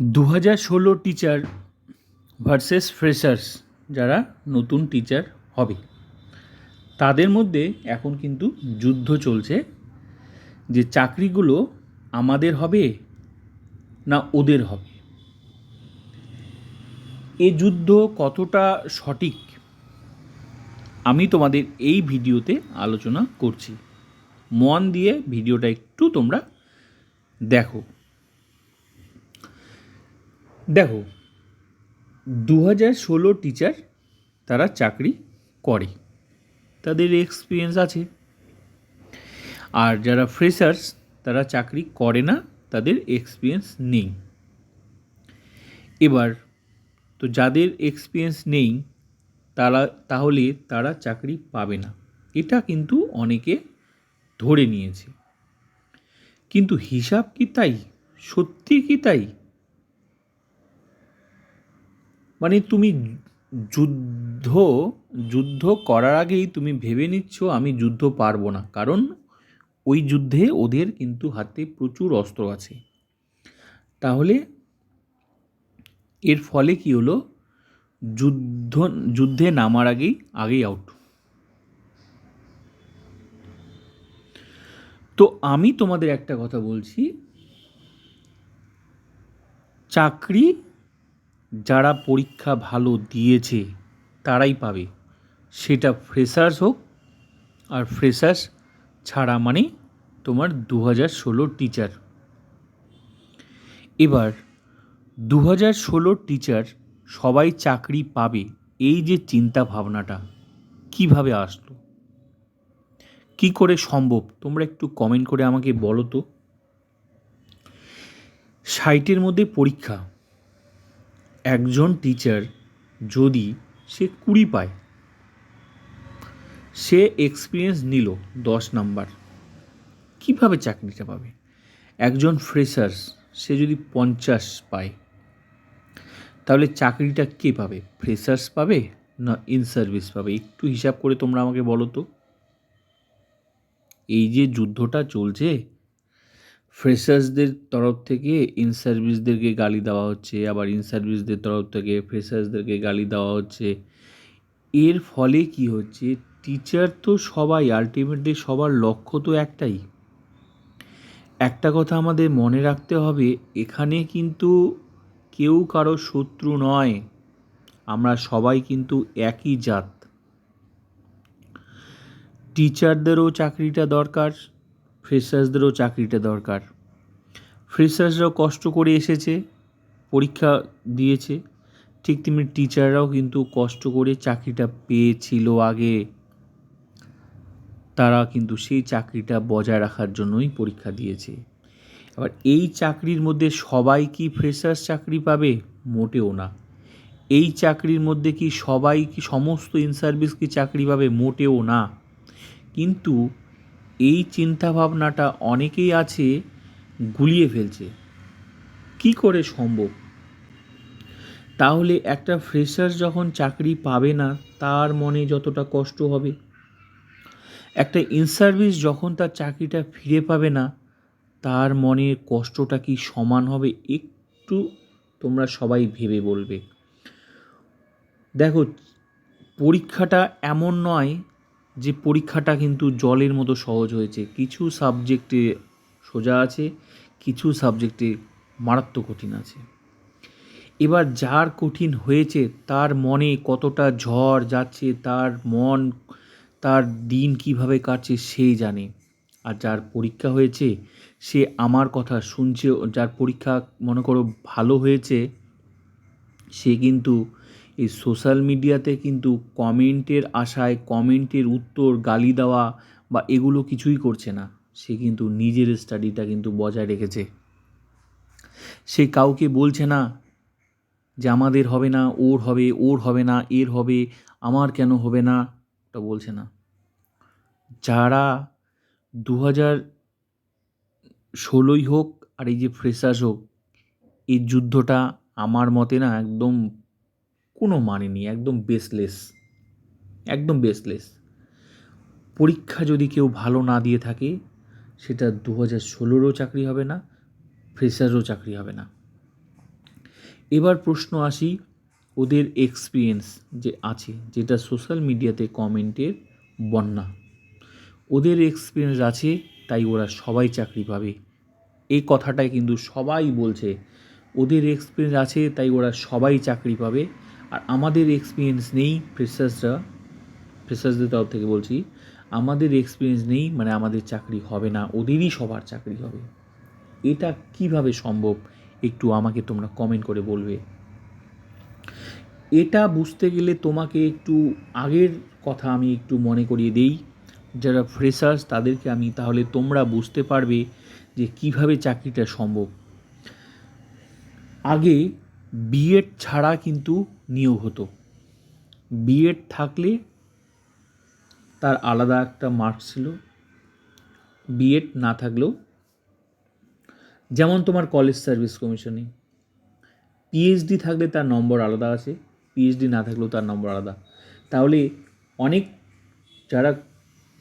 দু হাজার ষোলো টিচার ভার্সেস ফ্রেশার্স যারা নতুন টিচার হবে। তাদের মধ্যে এখন কিন্তু যুদ্ধ চলছে যে চাকরিগুলো আমাদের হবে না ওদের হবে। এ যুদ্ধ কতটা সঠিক আমি তোমাদের এই ভিডিওতে আলোচনা করছি। মন দিয়ে ভিডিওটা একটু তোমরা দেখো। দেখো দু হাজার ষোলো টিচার তারা চাকরি করে। তাদের এক্সপিরিয়েন্স আছে। আর যারা ফ্রেশার্স তারা চাকরি করে না, তাদের এক্সপিরিয়েন্স নেই। এবার, তো যাদের এক্সপিরিয়েন্স নেই, তারা, তাহলে তারা চাকরি পাবে না। এটা কিন্তু অনেকে ধরে নিয়েছে। কিন্তু হিসাব কি তাই? সত্যি কি তাই? মানে তুমি যুদ্ধ যুদ্ধ করার আগেই তুমি ভেবে নিচ্ছ আমি যুদ্ধ পারব না। কারণ ওই যুদ্ধে ওদের কিন্তু হাতে প্রচুর অস্ত্র আছে। তাহলে এর ফলে কি হলো? যুদ্ধ, যুদ্ধে নামার আগেই আগেই আউট তো আমি তোমাদের একটা কথা বলছি। চাকরি যারা পরীক্ষা ভালো দিয়েছে, তারাই পাবে। সেটা ফ্রেশার্স হোক আর ফ্রেশার্স ছাড়া মানে তোমার দু হাজার ষোলো টিচার এবার দু হাজার ষোলো টিচার সবাই চাকরি পাবে এই যে চিন্তা ভাবনাটা, কীভাবে আসলো? কি করে সম্ভব? তোমরা একটু কমেন্ট করে আমাকে বলো তো। সাইটের মধ্যে পরীক্ষা। একজন টিচার যদি সে কুড়ি পায়, সে এক্সপিরিয়েন্স নিল দশ নাম্বার, কীভাবে চাকরিটা পাবে? একজন ফ্রেশার্স সে যদি পঞ্চাশ পায়, তাহলে চাকরিটা কে পাবে? ফ্রেশার্স পাবে না ইন সার্ভিস পাবে? একটু হিসাব করে তোমরা আমাকে বলো তো। এই যে যুদ্ধটা চলছে ফ্রেশার্সদের তরফ থেকে ইন সার্ভিসদেরকে গালি দেওয়া হচ্ছে, আবার ইন সার্ভিসদের তরফ থেকে ফ্রেশার্সদেরকে গালি দেওয়া হচ্ছে। এর ফলে কি হচ্ছে? টিচার তো সবাই, আলটিমেটলি সবার লক্ষ্য তো একটাই। একটা কথা আমাদের মনে রাখতে হবে, এখানে কিন্তু কেউ কারও শত্রু নয়। আমরা সবাই কিন্তু একই জাত। টিচারদেরও চাকরিটা দরকার। ফ্রেশার্সদেরও চাকরিটা দরকার। ফ্রেশার্সরাও কষ্ট করে এসেছে, পরীক্ষা দিয়েছে। ঠিক তেমনি টিচাররাও কিন্তু কষ্ট করে চাকরিটা পেয়েছিল আগে। তারা কিন্তু সেই চাকরিটা বজায় রাখার জন্যই পরীক্ষা দিয়েছে। এবার এই চাকরির মধ্যে সবাই কি ফ্রেশার্স চাকরি পাবে? মোটেও না। এই চাকরির মধ্যে কি সবাই কি সমস্ত ইন সার্ভিস কি চাকরি পাবে? মোটেও না। কিন্তু এই চিন্তাভাবনাটা অনেকেই আছে গুলিয়ে ফেলছে। কি করে সম্ভব? তাহলে একটা ফ্রেশার যখন চাকরি পাবে না, তার মনে যতটা কষ্ট হবে? একটা ইন সার্ভিস যখন তার চাকরিটা ফিরে পাবে না, তার মনের কষ্টটা কি সমান হবে? একটু তোমরা সবাই ভেবে বলবে। দেখো, পরীক্ষাটা এমন নয় যে পরীক্ষাটা কিন্তু জলের মতো সহজ হয়েছে। কিছু সাবজেক্টে সোজা আছে, কিছু সাবজেক্টে মারাত্মক কঠিন আছে। এবার যার কঠিন হয়েছে, তার মনে কতটা ঝড় যাচ্ছে, তার মন, তার দিন কীভাবে কাটছে সেই জানে। আর যার পরীক্ষা হয়েছে, সে আমার কথা শুনছে, যার পরীক্ষা, মনে করো, ভালো হয়েছে, সে কিন্তু এই সোশ্যাল মিডিয়াতে কিন্তু কমেন্টের আশায়, কমেন্টের উত্তর, গালি দেওয়া বা এগুলো কিছুই করছে না। সে কিন্তু নিজের স্টাডিটা কিন্তু বজায় রেখেছে। সে কাউকে বলছে না যে আমাদের হবে না, ওর হবে ওর হবে না, এর হবে, আমার কেন হবে না, ওটা বলছে না। যারা দু হাজার ষোলোই হোক আর এই যে ফ্রেশার্স হোক, এই যুদ্ধটা আমার মতে না একদম কোনো মানে নেই, একদম বেসলেস একদম বেসলেস পরীক্ষা যদি কেউ ভালো না দিয়ে থাকে, সেটা দু হাজার ষোলোরও চাকরি হবে না, ফ্রেশারও চাকরি হবে না। এবার প্রশ্ন আসি ওদের এক্সপিরিয়েন্স যে আছে, যেটা সোশ্যাল মিডিয়াতে কমেন্টের বন্যা। ওদের এক্সপিরিয়েন্স আছে, তাই ওরা সবাই চাকরি পাবে। এই কথাটাই কিন্তু সবাই বলছে। ওদের এক্সপিরিয়েন্স আছে, তাই ওরা সবাই চাকরি পাবে। আর আমাদের এক্সপিরিয়েন্স নেই ফ্রেশার্সরা ফ্রেশার্সদের তরফ থেকে বলছি, আমাদের এক্সপিরিয়েন্স নেই মানে আমাদের চাকরি হবে না, ওদেরই সবার চাকরি হবে। এটা কীভাবে সম্ভব একটু আমাকে তোমরা কমেন্ট করে বলবে। এটা বুঝতে গেলে তোমাকে একটু আগের কথা আমি একটু মনে করিয়ে দেই, যারা ফ্রেশার্স তাদেরকে আমি তাহলে তোমরা বুঝতে পারবে যে কীভাবে চাকরিটা সম্ভব। আগে বিএড ছাড়া কিন্তু নিয়োগ হতো। বিএড থাকলে তার আলাদা একটা মার্ক ছিল। বিএড না থাকলেও যেমন তোমার কলেজ সার্ভিস কমিশনে পিএইচডি থাকলে তার নম্বর আলাদা আছে পিএইচডি না থাকলেও তার নম্বর আলাদা। তাহলে অনেক যারা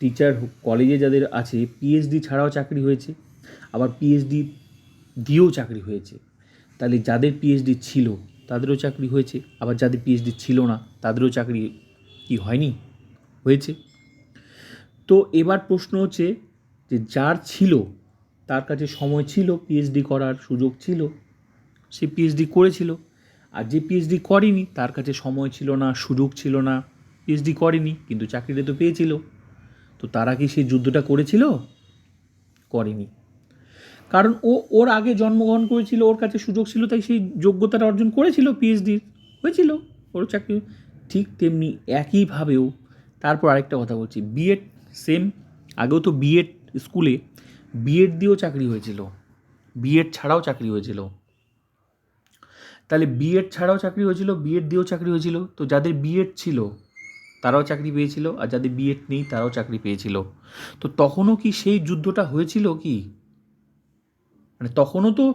টিচার কলেজে যাদের আছে পিএইচডি ছাড়াও চাকরি হয়েছে, আবার পিএইচডি দিয়েও চাকরি হয়েছে। তাহলে যাদের পিএইচডি ছিল তাদেরও চাকরি হয়েছে, আবার যাদের পিএইচডি ছিল না, তাদেরও চাকরি কি হয়নি? হয়েছে। তো এবার প্রশ্ন হচ্ছে যে যার ছিল, তার কাছে সময় ছিল পিএইচডি করার সুযোগ ছিল, সে পিএইচডি করেছিল, আর যে পিএইচডি করেনি, তার কাছে সময় ছিল না, সুযোগ ছিল না পিএইচডি করেনি, কিন্তু চাকরিটা তো পেয়েছিল। তো তারা কি সেই যুদ্ধটা করেছিল? করেনি। কারণ ও, ওর আগে জন্মগ্রহণ করেছিল, ওর কাছে সুযোগ ছিল, তাই সেই যোগ্যতাটা অর্জন করেছিল পিএইচডির হয়েছিল, ওর চাকরি। ঠিক তেমনি একইভাবেও, তারপর আরেকটা কথা বলছি বিএড সেম আগেও তো বিএড স্কুলে বিএড দিয়েও চাকরি হয়েছিল। বিএড ছাড়াও চাকরি হয়েছিল। তাহলে বিএড ছাড়াও চাকরি হয়েছিল বিএড দিয়েও চাকরি হয়েছিল। তো যাদের বিএড ছিল, তারাও চাকরি পেয়েছিল, আর যাদের বিএড নেই, তারাও চাকরি পেয়েছিল। তো তখনও কি সেই যুদ্ধটা হয়েছিল কি? মানে তখনও তো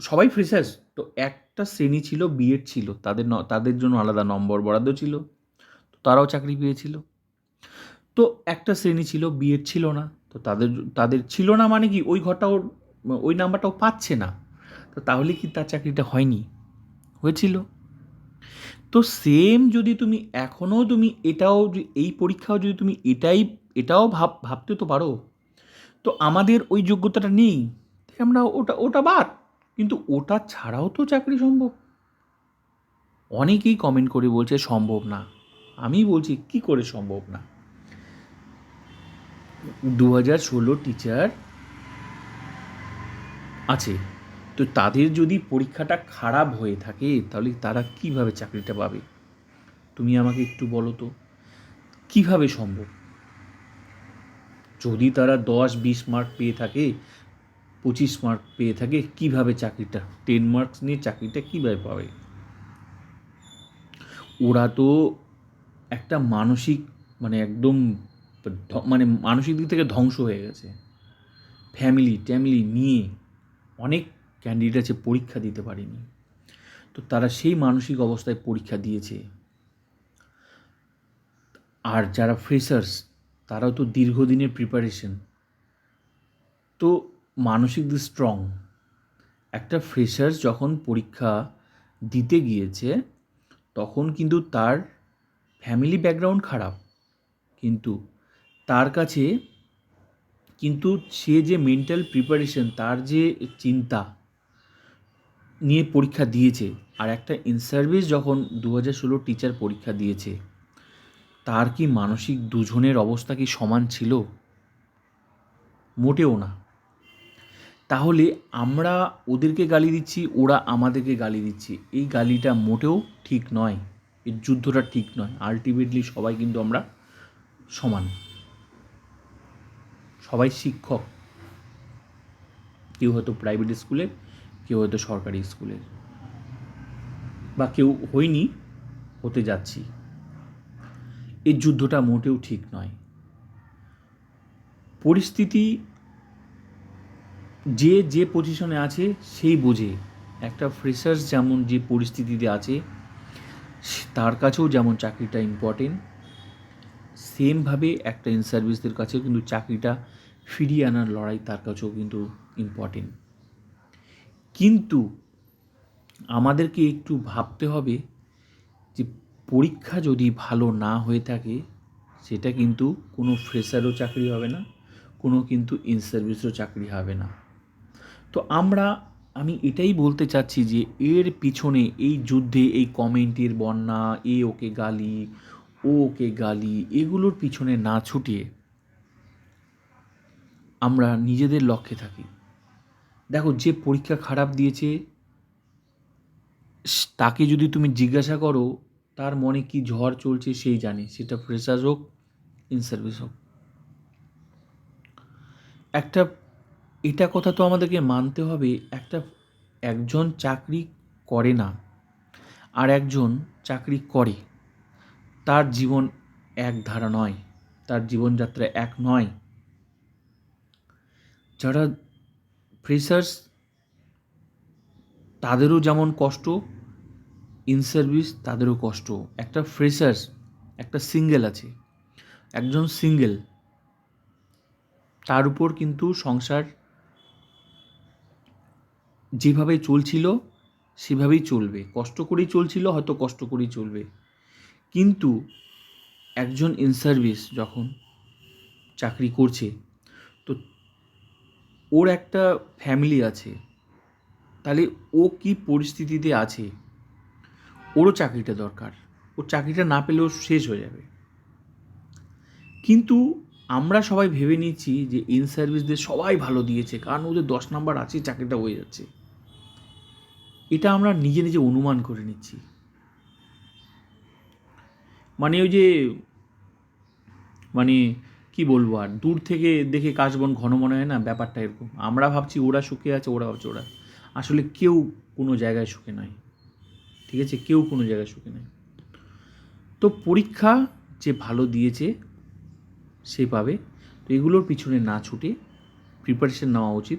সবাই ফ্রেশার্স তো একটা শ্রেণি ছিল বিএড ছিল। তাদের তাদের জন্য আলাদা নম্বর বরাদ্দ ছিল। তো তারাও চাকরি পেয়েছিল। তো একটা শ্রেণি ছিল বিএড ছিল না। তো তাদের তাদের ছিল না মানে কি, ওই ঘরটাও, ওই নাম্বারটাও পাচ্ছে না। তো তাহলে কি তার চাকরিটা হয়নি? হয়েছিল। তো সেম যদি তুমি এখনও তুমি এটাও এই পরীক্ষাও যদি তুমি এটাই, এটাও ভাব, ভাবতে তো পারো। তো আমাদের ওই যোগ্যতাটা নেই। আমরা ওটা ওটা বাদ। কিন্তু ওটা ছাড়াও তো চাকরি সম্ভব। অনেকেই কমেন্ট করে বলছে, সম্ভব না। আমি বলছি, কি করে সম্ভব না? দু হাজার ষোলো টিচার আছে। তো তাদের যদি পরীক্ষাটা খারাপ হয়ে থাকে, তাহলে তারা কীভাবে চাকরিটা পাবে? তুমি আমাকে একটু বলো তো, কীভাবে সম্ভব? যদি তারা দশ বিশ মার্ক পেয়ে থাকে পঁচিশ মার্ক পেয়ে থাকে, কীভাবে চাকরিটা টেন মার্কস নিয়ে চাকরিটা কীভাবে পাবে? ওরা তো একটা মানসিক মানে একদম মানে মানসিক দিক থেকে ধ্বংস হয়ে গেছে। ফ্যামিলি ট্যামিলি নিয়ে অনেক ক্যান্ডিডেট আছে পরীক্ষা দিতে পারেনি। তো তারা সেই মানসিক অবস্থায় পরীক্ষা দিয়েছে। আর যারা ফ্রেশার্স তারাও তো দীর্ঘদিনের প্রিপারেশন তো মানসিক দিক স্ট্রং একটা ফ্রেশার্স যখন পরীক্ষা দিতে গিয়েছে, তখন কিন্তু তার ফ্যামিলি ব্যাকগ্রাউন্ড খারাপ। কিন্তু তার কাছে কিন্তু সে যে মেন্টাল প্রিপারেশন তার যে চিন্তা নিয়ে পরীক্ষা দিয়েছে, আর একটা ইন সার্ভিস যখন দু হাজার ষোলো টিচার পরীক্ষা দিয়েছে, তার কি মানসিক দুজনের অবস্থা কি সমান ছিল? মোটেও না। তাহলে আমরা ওদেরকে গালি দিচ্ছি, ওরা আমাদেরকে গালি দিচ্ছে। এই গালিটা মোটেও ঠিক নয়। এই যুদ্ধটা ঠিক নয়। আলটিমেটলি সবাই কিন্তু আমরা সমান। সবাই শিক্ষক। কেউ হয়তো প্রাইভেট স্কুলের কেউ হয়তো সরকারি স্কুলের বা কেউ হয়নি, হতে যাচ্ছি। এই যুদ্ধটা মোটেও ঠিক নয়। পরিস্থিতি যে যে পজিশনে আছে, সেই বোঝে। একটা ফ্রেশার্স যেমন যে পরিস্থিতিতে আছে তার কাছেও যেমন চাকরিটা ইম্পর্টেন্ট সেমভাবে একটা ইন সার্ভিসদের কাছেও কিন্তু চাকরিটা ফিরিয়ে আনার লড়াই তার কাছেও কিন্তু ইম্পর্টেন্ট কিন্তু আমাদেরকে একটু ভাবতে হবে যে, পরীক্ষা যদি ভালো না হয়ে থাকে, সেটা কিন্তু কোনো ফ্রেশারও চাকরি হবে না, কোনো কিন্তু ইন সার্ভিসও চাকরি হবে না। তো আমরা, আমি এটাই বলতে চাচ্ছি যে এর পিছনে এই যুদ্ধে এই কমেন্টের বন্যা, এ ওকে গালি, ও ওকে গালি, এগুলোর পিছনে না ছুটিয়ে আমরা নিজেদের লক্ষ্যে থাকি। দেখো, যে পরীক্ষা খারাপ দিয়েছে তাকে যদি তুমি জিজ্ঞাসা করো, তার মনে কি ঝড় চলছে সেই জানে। সেটা ফ্রেশার হোক ইন সার্ভিস হোক। একটা এটা কথা তো আমাদেরকে মানতে হবে, একটা, একজন চাকরি করে না, আর একজন চাকরি করে, তার জীবন এক ধারা নয়, তার জীবনযাত্রা এক নয়। যারা ফ্রেশার্স, তাদেরও যেমন কষ্ট, ইন সার্ভিস তাদেরও কষ্ট। একটা ফ্রেশার্স, একটা সিঙ্গেল আছে, একজন সিঙ্গেল, তার উপর কিন্তু সংসার যেভাবে চলছিল, সেভাবেই চলবে। কষ্ট করেই চলছিল, হয়তো কষ্ট করেই চলবে। কিন্তু একজন ইন সার্ভিস যখন চাকরি করছে, তো ওর একটা ফ্যামিলি আছে। তাহলে ও কি পরিস্থিতিতে আছে? ওরও চাকরিটা দরকার। ওর চাকরিটা না পেলেও শেষ হয়ে যাবে। কিন্তু আমরা সবাই ভেবে নিচ্ছি যে ইন সার্ভিসদের সবাই ভালো দিয়েছে, কারণ ওদের দশ নাম্বার আছে, চাকরিটা হয়ে যাচ্ছে। এটা আমরা নিজে নিজে অনুমান করে নিচ্ছি। মানে ওই যে মানে কি বলব আর, দূর থেকে দেখে কাশবন ঘন মনে হয় না? ব্যাপারটা এরকম। আমরা ভাবছি ওরা সুখে আছে, ওরা ভাবছে ওরা। আসলে কেউ কোনো জায়গায় সুখে নয় ঠিক আছে? কেউ কোনো জায়গায় সুখে নয় তো পরীক্ষা যে ভালো দিয়েছে, সে পাবে। তো এগুলোর পিছনে না ছুটে প্রিপারেশন নেওয়া উচিত।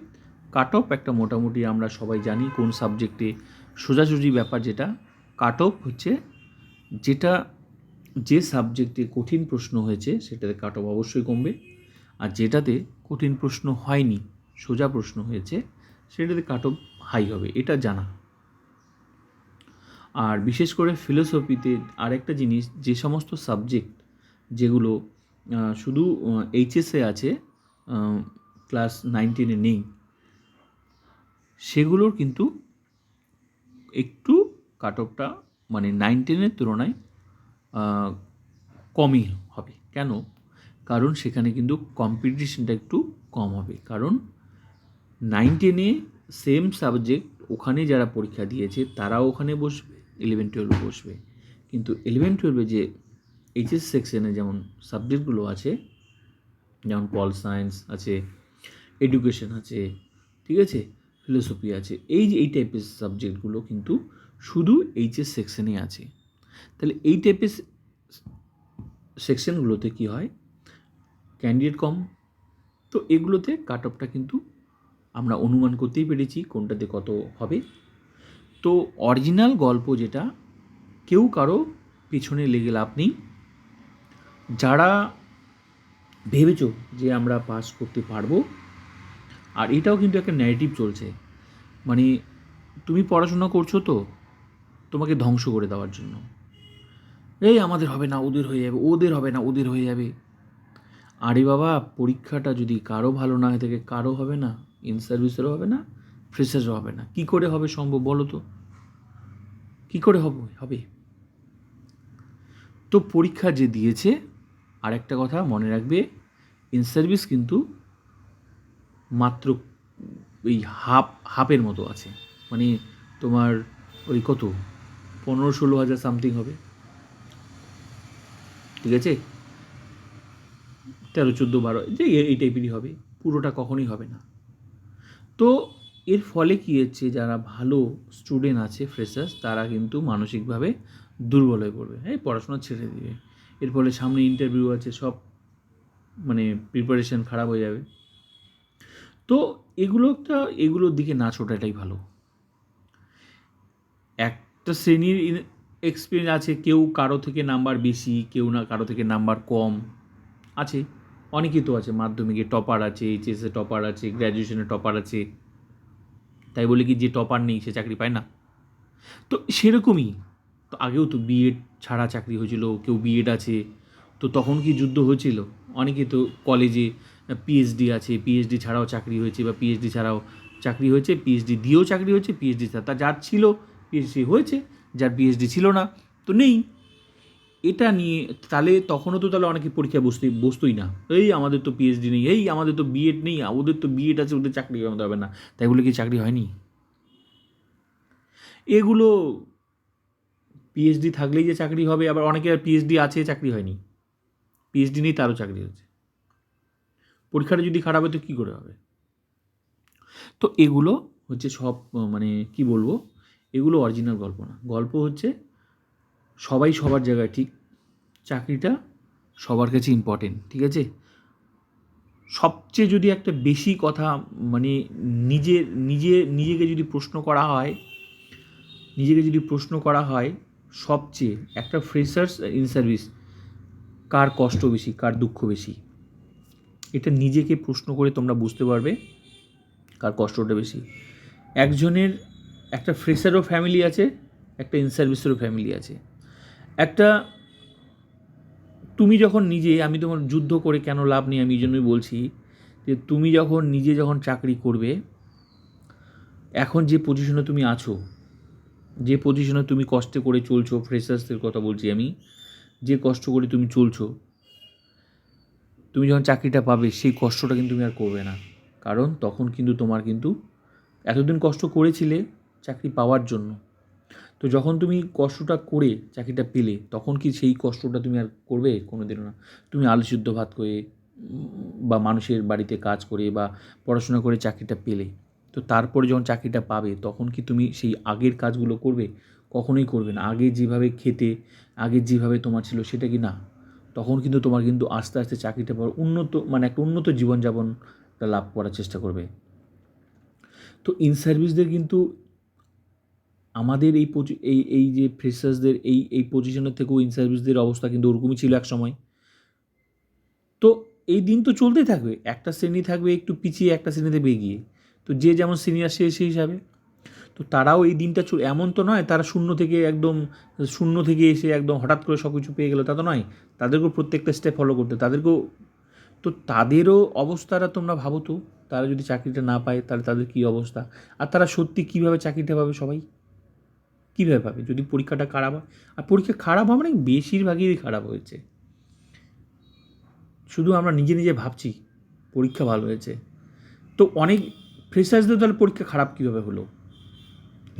কাট অফ একটা মোটামুটি আমরা সবাই জানি কোন সাবজেক্টে সোজাসুজি ব্যাপার যেটা। কাট অফ হচ্ছে যেটা যে সাবজেক্টে কঠিন প্রশ্ন হয়েছে সেটাতে কাট অফ অবশ্যই কমবে। আর যেটাতে কঠিন প্রশ্ন হয়নি, সোজা প্রশ্ন হয়েছে, সেটাতে কাট অফ হাই হবে, এটা জানা। আর বিশেষ করে ফিলোসফিতে আরেকটা জিনিস, যে সমস্ত সাবজেক্ট যেগুলো শুধু এইচএসে আছে ক্লাস নাইন টেনে নেই সেগুলোর কিন্তু একটু কাট অফটা মানে নাইন টেনের তুলনায় কমই হবে। কেন? কারণ সেখানে কিন্তু কম্পিটিশনটা একটু কম হবে। কারণ নাইন টেনে সেম সাবজেক্ট ওখানে যারা পরীক্ষা দিয়েছে তারা ওখানে বসবে ইলেভেন টুয়েলভে বসবে। কিন্তু ইলেভেন টুয়েলভে যে এইচএস সেকশনে যেমন সাবজেক্টগুলো আছে, যেমন পল সায়েন্স আছে এডুকেশন আছে, ঠিক আছে? ফিলোসফি আছে। এই যে এই টাইপের সাবজেক্টগুলো কিন্তু শুধু এইচএস সেকশনে আছে। তাহলে এই টাইপের সেকশনগুলোতে কি হয়? ক্যান্ডিডেট কম। তো এগুলোতে কাট অফটা কিন্তু আমরা অনুমান করতেই পেরেছি কোনটাতে কত হবে। তো অরিজিনাল গল্প যেটা, কেউ কারও পিছনে লেগে লাভ নেই। যারা ভেবেছ যে আমরা পাস করতে পারব আর এটাও কিন্তু একটা ন্যারেটিভ চলছে। মানে তুমি পড়াশোনা করছ তো, তোমাকে ধ্বংস করে দেওয়ার জন্য। এই আমাদের হবে না, ওদের হয়ে যাবে, ওদের হবে না, ওদের হয়ে যাবে। আরে বাবা, পরীক্ষাটা যদি কারও ভালো না হয়ে থাকে, কারও হবে না ইন সার্ভিসেরও হবে না ফ্রেশার্সও হবে না। কি করে হবে সম্ভব বলো তো? কি করে হবে হবে? তো পরীক্ষা যে দিয়েছে, আরেকটা কথা মনে রাখবে ইন সার্ভিস কিন্তু মাত্র ওই হাফ, হাফের মতো আছে। মানে তোমার ওই কত? পনেরো ষোলো হাজার সামথিং হবে। ঠিক আছে? তেরো, চোদ্দ, বারো, যে এই টাইপেরই হবে। পুরোটা কখনই হবে না। তো এর ফলে কী হচ্ছে? যারা ভালো স্টুডেন্ট আছে ফ্রেশার্স তারা কিন্তু মানসিকভাবে দুর্বল হয়ে পড়বে। হ্যাঁ পড়াশোনা ছেড়ে দিবে। এর ফলে সামনে ইন্টারভিউ আছে, সব মানে প্রিপারেশন খারাপ হয়ে যাবে। তো এগুলো একটা, এগুলোর দিকে না ছোটাটাই ভালো। একটা শ্রেণির এক্সপিরিয়েন্স আছে, কেউ কারও থেকে নাম্বার বেশি, কেউ না কারও থেকে নাম্বার কম, আছে, অনেকেই তো আছে, মাধ্যমিকে টপার আছে এইচএসে টপার আছে গ্র্যাজুয়েশনে টপার আছে, তাই বলে কি যে টপার নেই, সে চাকরি পায় না। তো সেরকমই, তো আগেও তো বিএড ছাড়া চাকরি হয়েছিল, কেউ বিএড আছে, তো তখন কি যুদ্ধ হয়েছিল? অনেকে তো কলেজে পিএইচডি আছে পিএইচডি ছাড়াও চাকরি হয়েছে বা পিএইচডি ছাড়াও চাকরি হয়েছে পিএইচডি দিয়েও চাকরি হয়েছে পিএইচডি ছাড়া তা যার ছিল পিএইচডি হয়েছে যার পিএইচডি ছিল না তো নেই এটা নিয়ে তাহলে তখনও তো তাহলে অনেকে পরীক্ষায় বসতে বসতোই না এই আমাদের তো পিএইচডি নেই এই আমাদের তো বিএড নেই ওদের তো বিএড আছে ওদের চাকরি আমাদের হবে না তাই বলে কি চাকরি হয়নি এগুলো পিএইচডি থাকলেই যে চাকরি হবে আবার অনেকে পিএইচডি আছে চাকরি হয়নি পিএইচডি নেই তারও চাকরি হচ্ছে পরীক্ষাটা যদি খারাপ হয় তো কী করে হবে? তো এগুলো হচ্ছে সব মানে কি বলব? এগুলো অরিজিনাল গল্প না। গল্প হচ্ছে সবাই সবার জায়গায় ঠিক চাকরিটা সবার কাছে ইম্পর্টেন্ট ঠিক আছে? সবচেয়ে যদি একটা বেশি কথা মানে নিজের নিজে নিজেকে যদি প্রশ্ন করা হয় নিজেকে যদি প্রশ্ন করা হয় সবচেয়ে একটা ফ্রেশার্স ইন সার্ভিস কার কষ্ট বেশি কার দুঃখ বেশি? এটা নিজেকে প্রশ্ন করে তোমরা বুঝতে পারবে কার কষ্টটা বেশি। একজনের একটা ফ্রেশারও ফ্যামিলি আছে, একটা ইন সার্ভিসেরও ফ্যামিলি আছে। একটা তুমি যখন নিজে, আমি তোমার যুদ্ধ করে কেন লাভ নেই আমি এই জন্যই বলছি যে তুমি যখন নিজে যখন চাকরি করবে, এখন যে পজিশনে তুমি আছো, যে পজিশনে তুমি কষ্ট করে চলছো ফ্রেশার্সদের কথা বলছি আমি, যে কষ্ট করে তুমি চলছো তুমি যখন চাকরিটা পাবে, সেই কষ্টটা কিন্তু তুমি আর করবে না। কারণ তখন কিন্তু তোমার কিন্তু এতদিন কষ্ট করেছিলে চাকরি পাওয়ার জন্য। তো যখন তুমি কষ্টটা করে চাকরিটা পেলে, তখন কি সেই কষ্টটা তুমি আর করবে? কোনো দিনও না। তুমি আলু সিদ্ধ ভাত করে বা মানুষের বাড়িতে কাজ করে বা পড়াশোনা করে চাকরিটা পেলে। তো তারপরে যখন চাকরিটা পাবে, তখন কি তুমি সেই আগের কাজগুলো করবে? কখনোই করবে না। আগে যেভাবে খেতে, আগে যেভাবে তোমার ছিল সেটা কি না? তখন কিন্তু তোমার কিন্তু আস্তে আস্তে চাকরিটা পাওয়ার উন্নত মানে একটা উন্নত জীবনযাপন লাভ করার চেষ্টা করবে। তো ইন সার্ভিসদের কিন্তু আমাদের এই এই এই যে ফ্রেশার্সদের এই এই পজিশনের থেকেও ইন সার্ভিসদের অবস্থা কিন্তু ওরকমই ছিল এক সময়। তো এই দিন তো চলতেই থাকবে, একটা শ্রেণি থাকবে একটু পিছিয়ে একটা শ্রেণীতে বেগিয়ে তো যে যেমন সিনিয়র সে সেই হিসাবে। তো তারাও এই দিনটা এমন তো নয় তারা শূন্য থেকে একদম, শূন্য থেকে এসে একদম হঠাৎ করে সব কিছু পেয়ে গেলো, তা তো নয়। তাদেরকেও প্রত্যেকটা স্টেপ ফলো করতে তাদেরকেও, তো তাদেরও অবস্থাটা তোমরা ভাবো তো, তারা যদি চাকরিটা না পায় তাহলে তাদের কী অবস্থা? আর তারা সত্যি কীভাবে চাকরিটা পাবে সবাই? কীভাবে পাবে? যদি পরীক্ষাটা খারাপ হয়, আর পরীক্ষা খারাপ হবে না বেশিরভাগই খারাপ হয়েছে। শুধু আমরা নিজে নিজে ভাবছি, পরীক্ষা ভালো হয়েছে। তো অনেক ফ্রেশার্সদের তাহলে পরীক্ষা খারাপ কীভাবে হলো?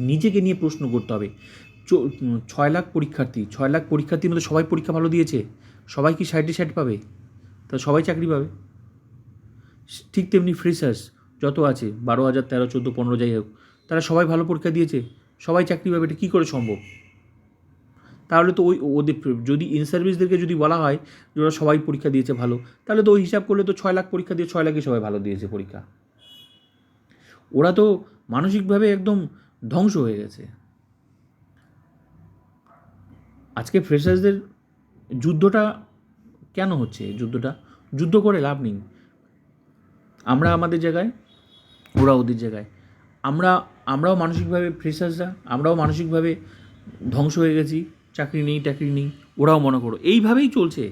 নিজেকে নিয়ে প্রশ্ন করতে হবে। ছয় লাখ পরীক্ষার্থী, ছয় লাখ পরীক্ষার্থীর মধ্যে সবাই পরীক্ষা ভালো দিয়েছে। সবাই কি সাইডে সাইড পাবে? তা সবাই চাকরি পাবে। ঠিক তেমনি ফ্রেশার্স যত আছে, বারো হাজার, তেরো, চোদ্দ, পনেরো যাই হোক, তারা সবাই ভালো পরীক্ষা দিয়েছে। সবাই চাকরি পাবে, এটা কী করে সম্ভব? তাহলে তো ওই, ওদের যদি ইন সার্ভিসদেরকে যদি বলা হয় যে ওরা সবাই পরীক্ষা দিয়েছে ভালো, তাহলে তো ওই হিসাব করলে তো ছয় লাখ পরীক্ষা দিয়ে ছয় লাখই সবাই ভালো দিয়েছে পরীক্ষা। ওরা তো মানসিকভাবে একদম ধ্বংস হয়ে গেছে। আজকে ফ্রেশার্সদের যুদ্ধটা কেন হচ্ছে? যুদ্ধটা? যুদ্ধ করে লাভ নেই। আমরা আমাদের জায়গায় ওরা ওদের জায়গায়। আমরা, আমরাও মানসিকভাবে ফ্রেশার্সরা আমরাও মানসিকভাবে ধ্বংস হয়ে গেছি। চাকরি নেই, টাকরি নেই, ওরাও মনে করো। এইভাবেই চলছে।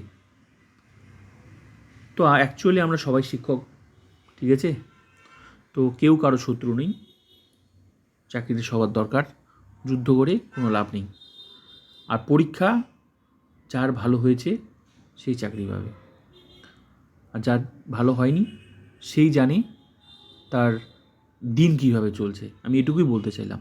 তো অ্যাকচুয়ালি আমরা সবাই শিক্ষক, ঠিক আছে? তো কেউ কারও শত্রু নেই। চাকরিতে সবার দরকার, যুদ্ধ করে কোনো লাভ নেই। আর পরীক্ষা যার ভালো হয়েছে, সেই চাকরি পাবে। আর যার ভালো হয়নি, সেই জানে তার দিন কীভাবে চলছে। আমি এটুকুই বলতে চাইলাম।